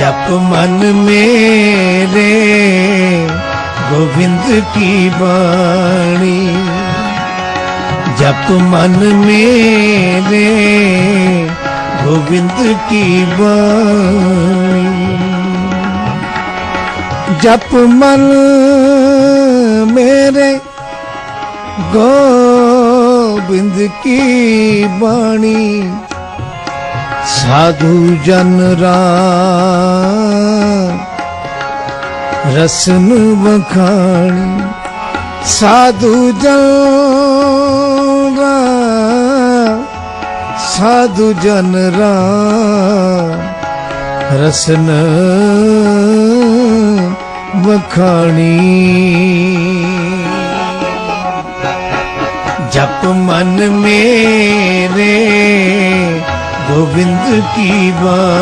जप मन मेरे गोविंद की बाणी जप मन मेरे गोविंद की बाणी जप मन मेरे गोविंद की बाणी ਸਾਧੂ ਜਨ ਰਾ ਰਸਨ ਵਖਾਣੀ, ਸਾਧੂ ਜਨ ਰਾ ਸਾਧੂ ਜਨ ਰਾ ਰਸਨ ਵਖਾਣੀ। ਜਪ ਮਨ ਮੇਰੇ गोविंद की बात